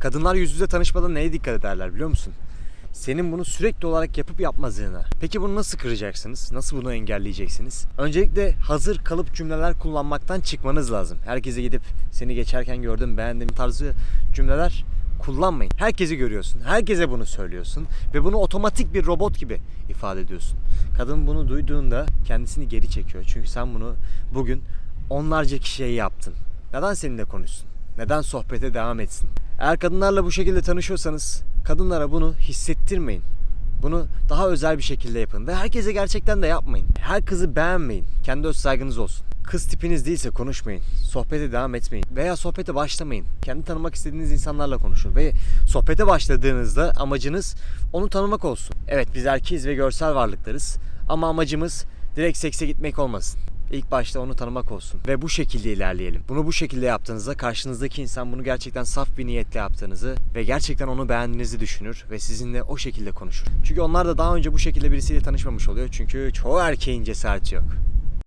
Kadınlar yüz yüze tanışmadan neye dikkat ederler biliyor musun? Senin bunu sürekli olarak yapıp yapmadığına. Peki bunu nasıl kıracaksınız? Nasıl bunu engelleyeceksiniz? Öncelikle hazır kalıp cümleler kullanmaktan çıkmanız lazım. Herkese gidip seni geçerken gördüm beğendim tarzı cümleler kullanmayın. Herkesi görüyorsun. Herkese bunu söylüyorsun. Ve bunu otomatik bir robot gibi ifade ediyorsun. Kadın bunu duyduğunda kendisini geri çekiyor. Çünkü sen bunu bugün onlarca kişiye yaptın. Neden seninle konuşsun? Neden sohbete devam etsin? Eğer kadınlarla bu şekilde tanışıyorsanız kadınlara bunu hissettirmeyin. Bunu daha özel bir şekilde yapın ve herkese gerçekten de yapmayın. Her kızı beğenmeyin. Kendi öz saygınız olsun. Kız tipiniz değilse konuşmayın. Sohbete devam etmeyin. Veya sohbete başlamayın. Kendi tanımak istediğiniz insanlarla konuşun. Ve sohbete başladığınızda amacınız onu tanımak olsun. Evet biz erkeğiz ve görsel varlıklarız. Ama amacımız direkt sekse gitmek olmasın. İlk başta onu tanımak olsun ve bu şekilde ilerleyelim. Bunu bu şekilde yaptığınızda karşınızdaki insan bunu gerçekten saf bir niyetle yaptığınızı ve gerçekten onu beğendiğinizi düşünür ve sizinle o şekilde konuşur. Çünkü onlar da daha önce bu şekilde birisiyle tanışmamış oluyor. Çünkü çoğu erkeğin cesareti yok.